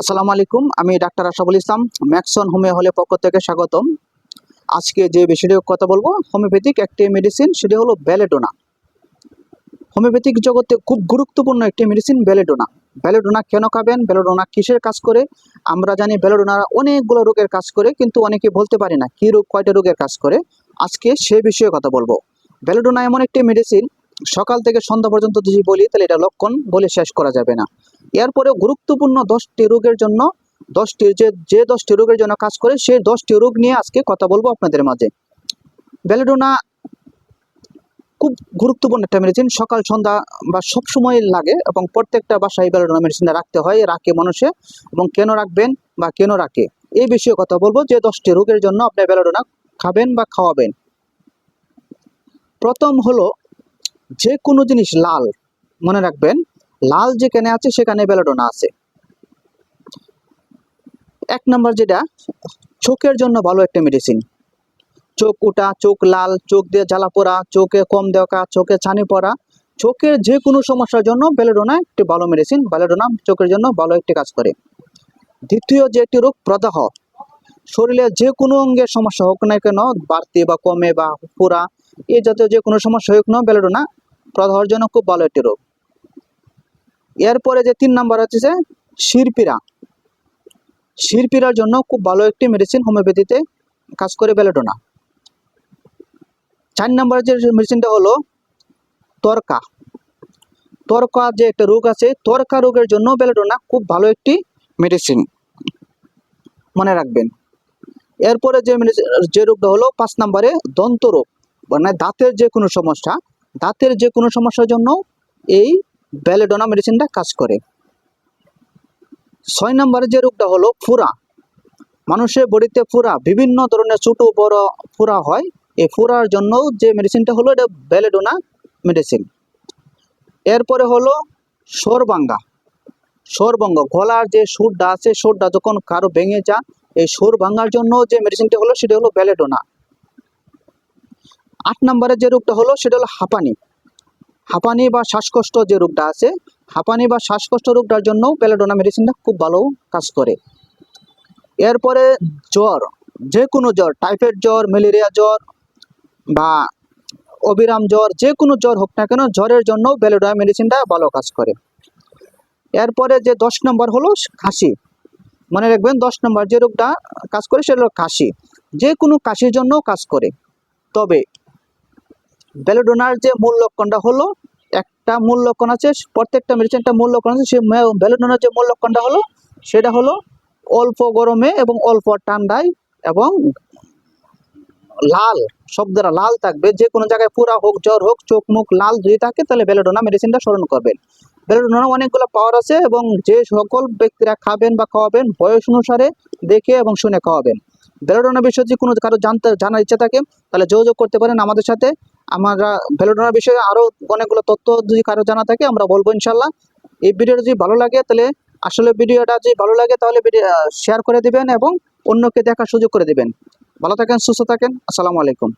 আসসালামু আলাইকুম, আমি doctor Ashaful Islam, Maxon homeo হলের পক্ষ থেকে স্বাগতম। আজকে যে বিষয়টি কথা বলব, হোমিওপ্যাথিক একটি মেডিসিন সেটি হলো ব্যালেডোনা হোমিওপ্যাথিক জগতে খুব গুরুত্বপূর্ণ একটি মেডিসিন ব্যালেডোনা ব্যালেডোনা কেন খাবেন? ব্যালেডোনা কিসের কাজ করে? আমরা জানি ব্যালেডোনা অনেকগুলো রোগের কাজ করে, কিন্তু অনেকে বলতে পারি না কী রোগ, কয়টা রোগের কাজ করে। আজকে সে বিষয়ে কথা বলব। ব্যালেডোনা এমন একটি মেডিসিন সকাল থেকে সন্ধ্যা পর্যন্ত যদি বলি, তাহলে এটা লক্ষণ বলে শেষ করা যাবে না। এরপরেও গুরুত্বপূর্ণ দশটি রোগের জন্য, দশটি যে যে দশটি রোগের জন্য কাজ করে, সেই দশটি রোগ নিয়ে আজকে কথা বলব আপনাদের মাঝে। ব্যালেডোনা খুব গুরুত্বপূর্ণ একটা মেডিসিন সকাল, সন্ধ্যা বা সব সময় লাগে এবং প্রত্যেকটা বাসায় ব্যালেডোনা মেডিসিনটা রাখতে হয়, রাখে মানুষে এবং কেন রাখবেন বা কেন রাখে? এই বিষয়ে কথা বলব, যে দশটি রোগের জন্য আপনি ব্যালেডোনা খাবেন বা খাওয়াবেন। প্রথম হলো যে কোনো জিনিস লাল, মনে রাখবেন, লাল যেখানে আছে সেখানে বেলাডোনা আছে। এক নম্বর যেটা, চোখের জন্য ভালো একটা মেডিসিন চোখ উঠা চোখ লাল, চোখ দিয়ে জ্বালা পোড়া, চোখে কম দেখা চোখে ছানি পড়া, চোখের যে কোনো সমস্যার জন্য বেলেডোনা একটি ভালো মেডিসিন বেলেডোনা চোখের জন্য ভালো একটি কাজ করে। দ্বিতীয় যে একটি রোগ, প্রদাহ। শরীরে যে কোনো অঙ্গের সমস্যা হোক না কেন, বাড়তি বা কমে বা পুরা এই জাতীয় যে কোনো সমস্যা হোক না বেলেডোনা প্রদাহর জন্য খুব ভালো একটি রোগ। এরপরে যে তিন নাম্বার হচ্ছে যে শিরপিরা শিরপিরার জন্য খুব ভালো একটি মেডিসিন হোমিওপ্যাথিতে কাজ করে বেলেডোনা চার নাম্বার যে মেডিসিনটা হলো তরকা। তরকা যে একটা রোগ আছে, তরকা রোগের জন্য বেলেডোনা খুব ভালো একটি মেডিসিন মনে রাখবেন। এরপরে যে medicine- যে রোগটা হলো পাঁচ নাম্বারে দন্ত রোগ মানে দাঁতের যে কোনো সমস্যা দাঁতের যে কোনো সমস্যার জন্য এই ব্যালেডোনা মেডিসিনটা কাজ করে। ছয় নম্বরে যে রোগটা হলো ফুরা। মানুষের বডিতে ফুরা, বিভিন্ন ধরনের ছোটো, বড় ফুরা হয়। এই ফুরার জন্য যে মেডিসিনটা হলো এটা ব্যালেডোনা মেডিসিন এরপরে হলো সরবাঙ্গা। সরবঙ্গ, গলার যে সুরটা আছে, সুরটা যখন কারও ভেঙে যা এই সুর ভাঙার জন্য যে মেডিসিনটা হলো সেটা হলো ব্যালেডোনা আট নম্বরের যে রোগটা হলো সেটা হলো হাঁপানি। হাঁপানি বা শ্বাসকষ্ট যে রোগটা আছে, হাঁপানি বা শ্বাসকষ্ট রোগটার জন্য প্যালেডোনা মেডিসিনটা খুব ভালো কাজ করে। এরপরে জ্বর যে কোনো জ্বর, টাইফয়েড জ্বর, ম্যালেরিয়া জ্বর বা অবিরাম জ্বর যে কোনো জ্বর হোক না কেন, জ্বরের জন্য প্যালেডোনা মেডিসিনটা ভালো কাজ করে। এরপরে যে দশ নম্বর হলো কাশি। মনে রাখবেন দশ নম্বর যে রোগটা কাজ করে সেটা হলো কাশি। যে কোনো কাশির জন্য কাজ করে। তবে ব্যালোডোনার যে মূল লক্ষণটা হলো একটা মূল লক্ষণ আছে, প্রত্যেকটা মেডিসিন একটা মূল লক্ষণ আছে সেই ব্যালোডোনার যে মূল লক্ষণটা হলো, সেটা হলো অল্প গরমে এবং অল্প ঠান্ডায় এবং লাল, শব্দটা লাল থাকবে, যে কোনো জায়গায় পুরা হোক, জ্বর হোক, চোখ মুখ লাল যদি থাকে, তাহলে বেলোডোনা মেডিসিনটা স্মরণ করবেন। বেলোডোনার অনেকগুলো পাওয়ার আছে এবং যে সকল ব্যক্তিরা খাবেন বা খাওয়াবেন, বয়স অনুসারে দেখে এবং শুনে খাওয়াবেন। বেলোডোনা বিষয়ে যদি কোনো কারও জানতে, জানার ইচ্ছা থাকে, তাহলে যোগাযোগ করতে পারেন আমাদের সাথে। আমরা ভ্যালোডোনার বিষয়ে আরও অনেকগুলো তথ্য যদি কারও জানা থাকে, আমরা বলব ইনশাল্লাহ এই ভিডিওটা যদি ভালো লাগে, তাহলে আসলে ভিডিওটা যদি ভালো লাগে, তাহলে ভিডিও শেয়ার করে দিবেন এবং অন্যকে দেখার সুযোগ করে দিবেন। ভালো থাকেন, সুস্থ থাকেন, আসসালামু আলাইকুম।